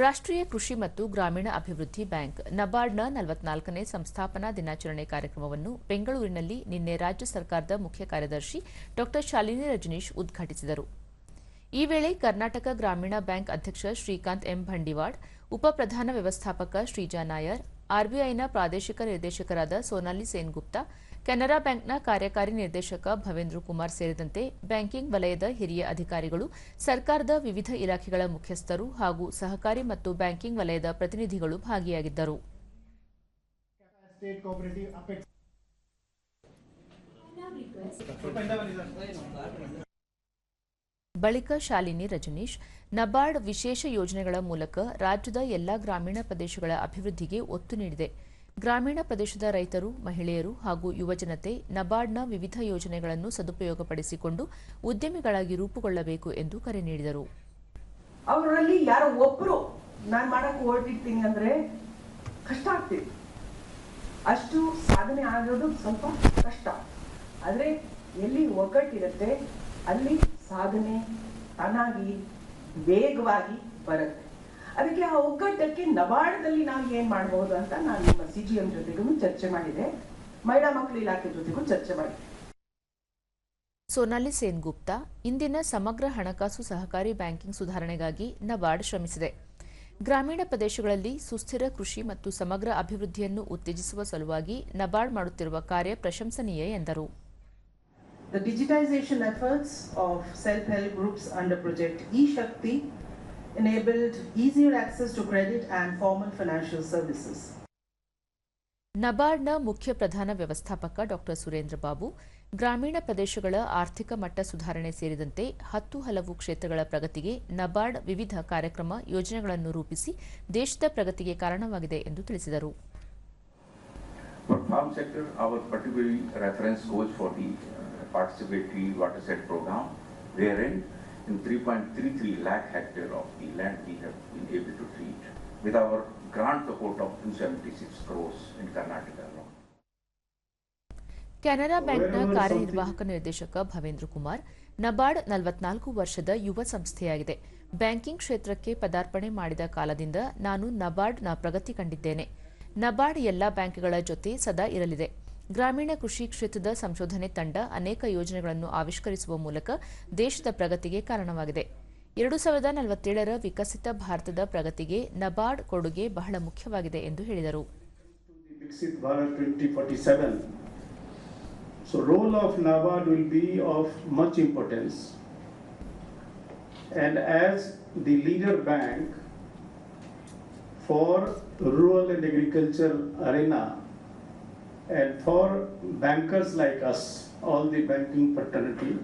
ರಾಷ್ಟ್ರೀಯ ಕೃಷಿ ಮತ್ತು ಗ್ರಾಮೀಣ ಅಭಿವೃದ್ಧಿ ಬ್ಯಾಂಕ್ ನಬಾರ್ಡ್ನ ನಲವತ್ನಾಲ್ಕನೇ ಸಂಸ್ಥಾಪನಾ ದಿನಾಚರಣೆ ಕಾರ್ಯಕ್ರಮವನ್ನು ಬೆಂಗಳೂರಿನಲ್ಲಿ ನಿನ್ನೆ ರಾಜ್ಯ ಸರ್ಕಾರದ ಮುಖ್ಯ ಕಾರ್ಯದರ್ಶಿ ಡಾ ಶಾಲಿನಿ ರಜನೀಶ್ ಉದ್ಘಾಟಿಸಿದರು. ಈ ವೇಳೆ ಕರ್ನಾಟಕ ಗ್ರಾಮೀಣ ಬ್ಯಾಂಕ್ ಅಧ್ಯಕ್ಷ ಶ್ರೀಕಾಂತ್ ಎಂ. ಭಂಡಿವಾಡ್ ಉಪ ಪ್ರಧಾನ ವ್ಯವಸ್ಥಾಪಕ ಶ್ರೀಜಾ ನಾಯರ್, ಆರ್ಬಿಐನ ಪ್ರಾದೇಶಿಕ ನಿರ್ದೇಶಕರಾದ ಸೋನಾಲಿ ಸೇನ್ಗುಪ್ತಾ ಕೆನರಾ ಬ್ಯಾಂಕ್ನ ಕಾರ್ಯಕಾರಿ ನಿರ್ದೇಶಕ ಭವೇಂದ್ರ ಕುಮಾರ್ ಸೇರಿದಂತೆ ಬ್ಯಾಂಕಿಂಗ್ ವಲಯದ ಹಿರಿಯ ಅಧಿಕಾರಿಗಳು, ಸರ್ಕಾರದ ವಿವಿಧ ಇಲಾಖೆಗಳ ಮುಖ್ಯಸ್ಥರು ಹಾಗೂ ಸಹಕಾರಿ ಮತ್ತು ಬ್ಯಾಂಕಿಂಗ್ ವಲಯದ ಪ್ರತಿನಿಧಿಗಳು ಭಾಗಿಯಾಗಿದ್ದರು. ಬಳಿಕ ಶಾಲಿನಿ ರಜನೀಶ್, ನಬಾರ್ಡ್ ವಿಶೇಷ ಯೋಜನೆಗಳ ಮೂಲಕ ರಾಜ್ಯದ ಎಲ್ಲಾ ಗ್ರಾಮೀಣ ಪ್ರದೇಶಗಳ ಅಭಿವೃದ್ಧಿಗೆ ಒತ್ತು ನೀಡಿದೆ. ಗ್ರಾಮೀಣ ಪ್ರದೇಶದ ರೈತರು, ಮಹಿಳೆಯರು ಹಾಗೂ ಯುವಜನತೆ ನಬಾರ್ಡ್ನ ವಿವಿಧ ಯೋಜನೆಗಳನ್ನು ಸದುಪಯೋಗಪಡಿಸಿಕೊಂಡು ಉದ್ಯಮಿಗಳಾಗಿ ರೂಪುಗೊಳ್ಳಬೇಕು ಎಂದು ಕರೆ ನೀಡಿದರು. ಅವರಲ್ಲಿ ಯಾರೋ ಒಬ್ಬರು ನಾನು ಮಾಡಕ್ ಹೊರಟಿರ್ತೀನಿ ಅಂದ್ರೆ ಕಷ್ಟ ಆಗ್ತಿದೆ ಅಷ್ಟು ಸಾಧನೆ ಆಗೋದು ಸ್ವಲ್ಪ ಕಷ್ಟ. ಆದ್ರೆ ಎಲ್ಲಿ ಒಗ್ಗಟ್ಟಿರುತ್ತೆ, ಅಲ್ಲಿ ಸಾಧನೆ ತಾನಾಗಿ, ವೇಗವಾಗಿ ಬರುತ್ತೆ. ಅದಕ್ಕೆ ಆ ಒಗ್ಗಟ್ಟಕ್ಕೆ ನಬಾರ್ಡ್ದಲ್ಲಿ ನಾವು ಏನ್ ಮಾಡಬಹುದು ಅಂತ ನಾನು ನಿಮ್ಮ ಸಿ ಜಿ ಎಂ ಜೊತೆಗೂ ಚರ್ಚೆ ಮಾಡಿದೆ. ಮಹಿಳಾ ಮಕ್ಕಳ ಇಲಾಖೆ ಜೊತೆಗೂ ಚರ್ಚೆ ಮಾಡಿದೆ. ಸೋನಾಲಿ ಸೇನ್ಗುಪ್ತಾ ಇಂದಿನ ಸಮಗ್ರ ಹಣಕಾಸು ಸಹಕಾರಿ ಬ್ಯಾಂಕಿಂಗ್ ಸುಧಾರಣೆಗಾಗಿ ನಬಾರ್ಡ್ ಶ್ರಮಿಸಿದೆ. ಗ್ರಾಮೀಣ ಪ್ರದೇಶಗಳಲ್ಲಿ ಸುಸ್ಥಿರ ಕೃಷಿ ಮತ್ತು ಸಮಗ್ರ ಅಭಿವೃದ್ಧಿಯನ್ನು ಉತ್ತೇಜಿಸುವ ಸಲುವಾಗಿ ನಬಾರ್ಡ್ ಮಾಡುತ್ತಿರುವ ಕಾರ್ಯ ಪ್ರಶಂಸನೀಯ ಎಂದರು. Digitization digitization efforts of self-help groups under Project eShakti enabled easier access to credit and formal financial services. ನಬಾರ್ಡ್ನ ಮುಖ್ಯ ಪ್ರಧಾನ ವ್ಯವಸ್ಥಾಪಕ ಡಾ ಸುರೇಂದ್ರ ಬಾಬು ಗ್ರಾಮೀಣ ಪ್ರದೇಶಗಳ ಆರ್ಥಿಕ ಮಟ್ಟ ಸುಧಾರಣೆ ಸೇರಿದಂತೆ ಹತ್ತು ಹಲವು ಕ್ಷೇತ್ರಗಳ ಪ್ರಗತಿಗೆ ನಬಾರ್ಡ್ ವಿವಿಧ ಕಾರ್ಯಕ್ರಮ ಯೋಜನೆಗಳನ್ನು ರೂಪಿಸಿ ದೇಶದ ಪ್ರಗತಿಗೆ ಕಾರಣವಾಗಿದೆ ಎಂದು ತಿಳಿಸಿದರು uh, wherein in 3.33 lakh hectare of the land we have been able to treat with our grant support of 276 crores in Karnataka alone. Canara ಬ್ಯಾಂಕ್ನ ಕಾರ್ಯನಿರ್ವಾಹಕ ನಿರ್ದೇಶಕ ಭವೇಂದ್ರ ಕುಮಾರ್ ನಬಾರ್ಡ್ ನಲವತ್ನಾಲ್ಕು ವರ್ಷದ ಯುವ ಸಂಸ್ಥೆಯಾಗಿದೆ. ಬ್ಯಾಂಕಿಂಗ್ ಕ್ಷೇತ್ರಕ್ಕೆ ಪದಾರ್ಪಣೆ ಮಾಡಿದ ಕಾಲದಿಂದ ನಾನು ನಬಾರ್ಡ್ನ ಪ್ರಗತಿ ಕಂಡಿದ್ದೇನೆ. ನಬಾರ್ಡ್ ಎಲ್ಲಾ ಬ್ಯಾಂಕ್ಗಳ ಜೊತೆ ಸದಾ ಇರಲಿದೆ. ಗ್ರಾಮೀಣ ಕೃಷಿ ಕ್ಷೇತ್ರದ ಸಂಶೋಧನೆ ತಂಡ ಅನೇಕ ಯೋಜನೆಗಳನ್ನು ಆವಿಷ್ಕರಿಸುವ ಮೂಲಕ ದೇಶದ ಪ್ರಗತಿಗೆ ಕಾರಣವಾಗಿದೆ ಎರಡು ಸಾವಿರದ ನಲವತ್ತೇಳರ ವಿಕಸಿತ ಭಾರತದ ಪ್ರಗತಿಗೆ ನಬಾರ್ಡ್ ಕೊಡುಗೆ ಬಹಳ ಮುಖ್ಯವಾಗಿದೆ ಎಂದು ಹೇಳಿದರು Viksit Bharat 2047. So, role of NABARD will be of much importance. And as the leader bank for rural and agriculture arena and for bankers like us, all the banking fraternity,